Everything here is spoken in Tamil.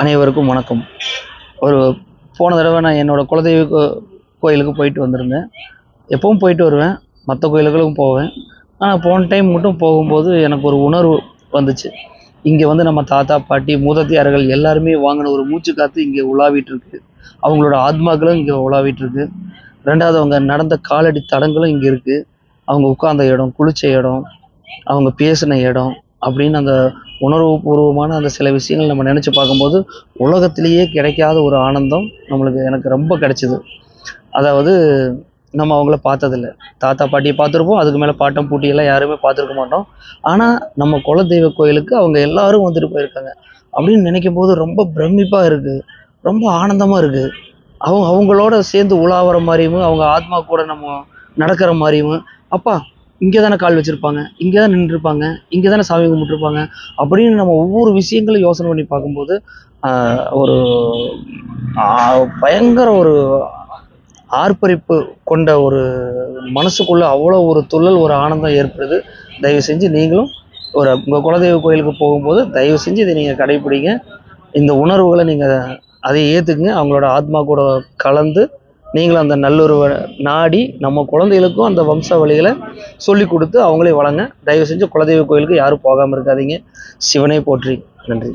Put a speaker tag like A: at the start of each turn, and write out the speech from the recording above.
A: அனைவருக்கும் வணக்கம். ஒரு போன தடவை நான் என்னோடய குலதெய்வ கோயிலுக்கு போயிட்டு வந்திருந்தேன். எப்பவும் போயிட்டு வருவேன். மற்ற கோயிலுகளுக்கும் போவேன். ஆனால் போன டைம் மட்டும் போகும்போது எனக்கு ஒரு உணர்வு வந்துச்சு. இங்கே வந்து நம்ம தாத்தா பாட்டி மூதத்தியார்கள் எல்லாருமே வாங்கின ஒரு மூச்சு காற்று இங்கே உலாவிட்டுருக்கு அவங்களோட ஆத்மாக்களும் இங்கே உலாவிட்டுருக்கு ரெண்டாவது அவங்க நடந்த காலடி தடங்களும் இங்கே இருக்குது அவங்க உட்கார்ந்த இடம் குளிச்ச இடம் அவங்க பேசின இடம் அப்படின்னு அந்த உணர்வு பூர்வமான அந்த சில விஷயங்கள் நம்ம நினச்சி பார்க்கும்போது உலகத்திலேயே கிடைக்காத ஒரு ஆனந்தம் நம்மளுக்கு எனக்கு ரொம்ப கிடைச்சிது. அதாவது நம்ம அவங்கள பார்த்ததில்ல. தாத்தா பாட்டியை பார்த்துருப்போம் அதுக்கு மேலே பாட்டம் பூட்டியெல்லாம் யாருமே பார்த்துருக்க மாட்டோம். ஆனால் நம்ம குலதெய்வ கோயிலுக்கு அவங்க எல்லாரும் வந்துட்டு போயிருக்காங்க. அப்படின்னு நினைக்கும் போது ரொம்ப பிரமிப்பாக இருக்குது ரொம்ப ஆனந்தமாக இருக்குது அவங்க அவங்களோட சேர்ந்து உலாவற மாதிரியும் அவங்க ஆத்மா கூட நம்ம நடக்கிற மாதிரியும் அப்பா இங்கே தானே கால் வச்சுருப்பாங்க இங்கே தான் நின்றுருப்பாங்க இங்கே தானே சாமி கும்பிட்டுருப்பாங்க அப்படின்னு நம்ம ஒவ்வொரு விஷயங்களும் யோசனை பண்ணி பார்க்கும்போது ஒரு பயங்கர ஒரு ஆர்ப்பரிப்பு கொண்ட ஒரு மனசுக்குள்ளே அவ்வளோ ஒரு துள்ளல் ஒரு ஆனந்தம் ஏற்படுது. தயவு செஞ்சு நீங்களும் ஒரு உங்கள் குலதெய்வ கோயிலுக்கு போகும்போது தயவு செஞ்சு இதை நீங்கள் கடைப்பிடிங்க. இந்த உணர்வுகளை நீங்கள் அதை ஏற்றுக்குங்க அவங்களோட ஆத்மா கூட கலந்து நீங்களும் அந்த நல்லுறவை நாடி நம்ம குழந்தைகளுக்கும் அந்த வம்ச வழிகளை சொல்லி கொடுத்து அவங்களே வழங்க தயவு செஞ்சு குலதெய்வ கோயிலுக்கு யாரும் போகாமல் இருக்காதீங்க. சிவனை போற்றி. நன்றி.